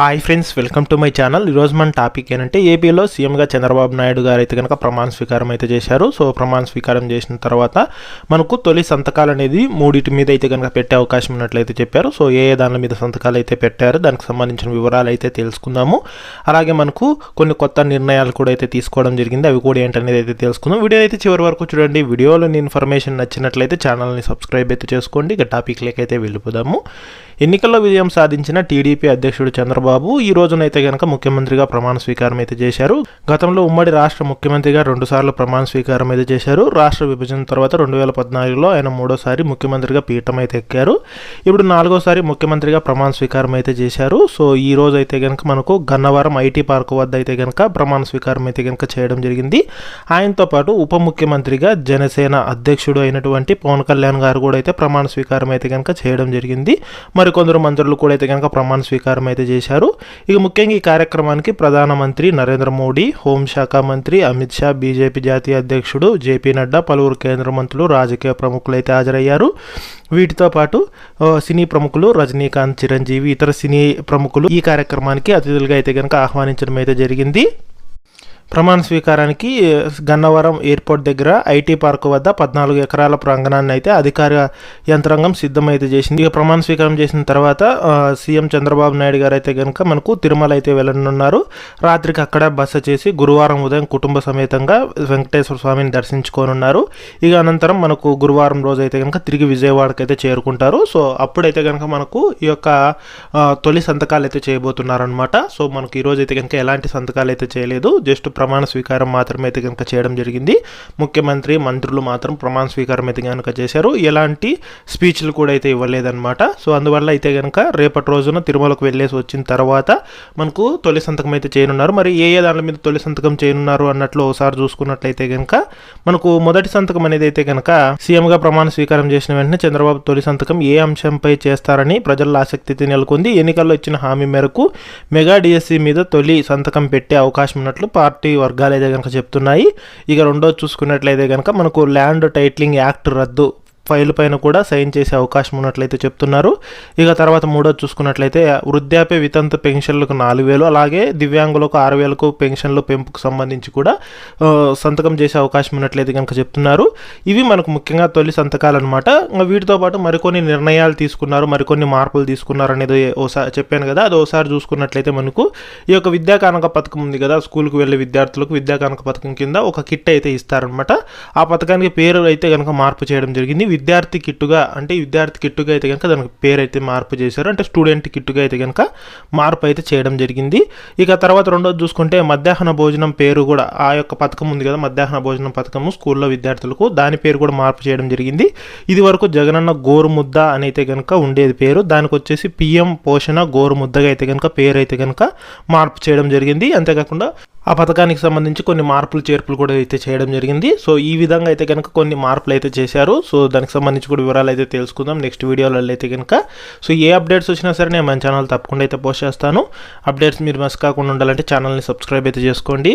Hi friends welcome to my channel ఈరోజు మన topic ఏంటంటే ఏపీలో సీఎంగా చంద్రబాబు నాయుడు గారు అయితే కనుక ప్రమాణ స్వీకారం అయితే చేశారు. సో ప్రమాణ స్వీకారం చేసిన తర్వాత మనకు తొలి సంతకాలు అనేది మూడింటి మీద అయితే కనుక పెట్టే అవకాశం ఉన్నట్లయితే చెప్పారు. సో ఏ ఏ దాని మీద సంతకాలు అయితే పెట్టారు దానికి సంబంధించిన వివరాలు అయితే తెలుసుకుందాము. అలాగే మనకు కొన్ని కొత్త నిర్ణయాలు కూడా అయితే తీసుకోవడం జరిగింది. అవి కూడా ఏంటనేది అయితే తెలుసుకుందాం. వీడియో అయితే చివరి వరకు చూడండి. వీడియోలోని ఇన్ఫర్మేషన్ నచ్చినట్లయితే ఛానల్ని సబ్స్క్రైబ్ అయితే చేసుకోండి. ఇక టాపిక్లకైతే అయితే వెళ్ళిపోదాము. ఎన్నికల్లో విజయం సాధించిన టీడీపీ అధ్యక్షుడు చంద్రబాబు ఈ రోజునైతే గనక ముఖ్యమంత్రిగా ప్రమాణ స్వీకారం అయితే చేశారు. గతంలో ఉమ్మడి రాష్ట్ర ముఖ్యమంత్రిగా రెండుసార్లు ప్రమాణ స్వీకారం అయితే చేశారు. రాష్ట్ర విభజన తర్వాత రెండు వేల పద్నాలుగులో ఆయన మూడోసారి ముఖ్యమంత్రిగా పీఠం అయితే ఎక్కారు. ఇప్పుడు నాలుగోసారి ముఖ్యమంత్రిగా ప్రమాణ స్వీకారం అయితే చేశారు. సో ఈ రోజు అయితే గనక మనకు గన్నవరం ఐటీ పార్క్ వద్ద అయితే గనక ప్రమాణ స్వీకారం అయితే గనక చేయడం జరిగింది. ఆయనతో పాటు ఉప ముఖ్యమంత్రిగా జనసేన అధ్యక్షుడు అయినటువంటి పవన్ కళ్యాణ్ గారు కూడా అయితే ప్రమాణ స్వీకారం అయితే కనుక చేయడం జరిగింది. మరికొందరు మంత్రులు కూడా అయితే కనుక ప్రమాణ స్వీకారం అయితే చేశారు. ఇక ముఖ్యంగా ఈ కార్యక్రమానికి ప్రధానమంత్రి నరేంద్ర మోడీ హోంశాఖ మంత్రి అమిత్ షా బీజేపీ జాతీయ అధ్యక్షుడు జేపీ నడ్డా పలువురు కేంద్ర మంత్రులు రాజకీయ ప్రముఖులు అయితే హాజరయ్యారు. వీటితో పాటు సినీ ప్రముఖులు రజనీకాంత్ చిరంజీవి ఇతర సినీ ప్రముఖులు ఈ కార్యక్రమానికి అతిథులుగా అయితే కనుక ఆహ్వానించడం అయితే జరిగింది. ప్రమాణ స్వీకారానికి గన్నవరం ఎయిర్పోర్ట్ దగ్గర ఐటీ పార్క్ వద్ద పద్నాలుగు ఎకరాల ప్రాంగణాన్ని అయితే అధికార యంత్రాంగం సిద్ధమైతే చేసింది. ఇక ప్రమాణ స్వీకారం చేసిన తర్వాత సీఎం చంద్రబాబు నాయుడు గారు అయితే కనుక మనకు తిరుమల అయితే వెళ్ళనున్నారు. రాత్రికి అక్కడ బస చేసి గురువారం ఉదయం కుటుంబ సమేతంగా వెంకటేశ్వర స్వామిని దర్శించుకోనున్నారు. ఇక అనంతరం మనకు గురువారం రోజు అయితే కనుక తిరిగి విజయవాడకి అయితే చేరుకుంటారు. సో అప్పుడైతే కనుక మనకు ఈ యొక్క తొలి సంతకాలు అయితే చేయబోతున్నారనమాట సో మనకు ఈరోజు అయితే కనుక ఎలాంటి సంతకాలు అయితే చేయలేదు. జస్ట్ ప్రమాణ స్వీకారం మాత్రమే అయితే కనుక చేయడం జరిగింది. ముఖ్యమంత్రి మంత్రులు మాత్రం ప్రమాణ స్వీకారం అయితే కనుక చేశారు. ఎలాంటి స్పీచ్లు కూడా అయితే ఇవ్వలేదన్నమాట. సో అందువల్ల అయితే కనుక రేపటి రోజున తిరుమలకు వెళ్ళేసి వచ్చిన తర్వాత మనకు తొలి సంతకం అయితే చేయనున్నారు. మరి ఏ ఏ దాని మీద తొలి సంతకం చేయనున్నారు అన్నట్లు ఒకసారి చూసుకున్నట్లయితే కనుక మనకు మొదటి సంతకం అనేది అయితే కనుక సీఎంగా ప్రమాణ స్వీకారం చేసిన వెంటనే చంద్రబాబు తొలి సంతకం ఏ అంశంపై చేస్తారని ప్రజల్లో ఆసక్తి నెలకొంది. ఎన్నికల్లో ఇచ్చిన హామీ మేరకు మెగా డిఎస్సి మీద తొలి సంతకం పెట్టే అవకాశం ఉన్నట్లు పార్టీ వర్గాలు అయితే కనుక చెప్తున్నాయి. ఇక రెండోది చూసుకున్నట్లయితే కనుక మనకు ల్యాండ్ టైటిలింగ్ యాక్ట్ రద్దు ఫైల్ పైన కూడా సైన్ చేసే అవకాశం ఉన్నట్లయితే చెప్తున్నారు. ఇక తర్వాత మూడో చూసుకున్నట్లయితే వృద్ధాప్య వితంతు పెన్షన్లకు నాలుగు వేలు అలాగే దివ్యాంగులకు ఆరు వేలకు పెన్షన్లు పెంపుకు సంబంధించి కూడా సంతకం చేసే అవకాశం ఉన్నట్లయితే కనుక చెప్తున్నారు. ఇవి మనకు ముఖ్యంగా తొలి సంతకాలు అనమాట వీటితో పాటు మరికొన్ని నిర్ణయాలు తీసుకున్నారు మరికొన్ని మార్పులు తీసుకున్నారు అనేది ఓసారి చెప్పాను కదా అది ఒకసారి చూసుకున్నట్లయితే మనకు ఈ యొక్క విద్యా కానక పథకం ఉంది కదా స్కూల్కి వెళ్ళే విద్యార్థులకు విద్యా కానక పథకం కింద ఒక కిట్ అయితే ఇస్తారనమాట ఆ పథకానికి పేరు అయితే కనుక మార్పు చేయడం జరిగింది. విద్యార్థి కిట్టుగా అంటే విద్యార్థి కిట్టుగా అయితే కనుక దానికి పేరు అయితే మార్పు చేశారు. అంటే స్టూడెంట్ కిట్టుగా అయితే కనుక మార్పు అయితే చేయడం జరిగింది. ఇక తర్వాత రెండోది చూసుకుంటే మధ్యాహ్న భోజనం పేరు కూడా ఆ యొక్క పథకం ఉంది కదా మధ్యాహ్న భోజనం పథకము స్కూల్లో విద్యార్థులకు దాని పేరు కూడా మార్పు చేయడం జరిగింది. ఇది వరకు జగనన్న గోరుముద్ద అని అయితే కనుక ఉండేది పేరు. దానికి వచ్చేసి పిఎం పోషణ గోరుముద్దగా అయితే కనుక పేరు అయితే కనుక మార్పు చేయడం జరిగింది. అంతేకాకుండా ఆ పథకానికి సంబంధించి కొన్ని మార్పులు చేర్పులు కూడా అయితే చేయడం జరిగింది. సో ఈ విధంగా అయితే కనుక కొన్ని మార్పులు అయితే చేశారు. సో దానికి దానికి సంబంధించి కూడా వివరాలు అయితే తెలుసుకుందాం. నెక్స్ట్ వీడియోలలో అయితే కనుక సో ఏ అప్డేట్స్ వచ్చినా సరే నేను మన ఛానల్ తప్పకుండా అయితే పోస్ట్ చేస్తాను. అప్డేట్స్ మీరు మిస్ కాకుండా ఉండాలంటే ఛానల్ని సబ్స్క్రైబ్ అయితే చేసుకోండి.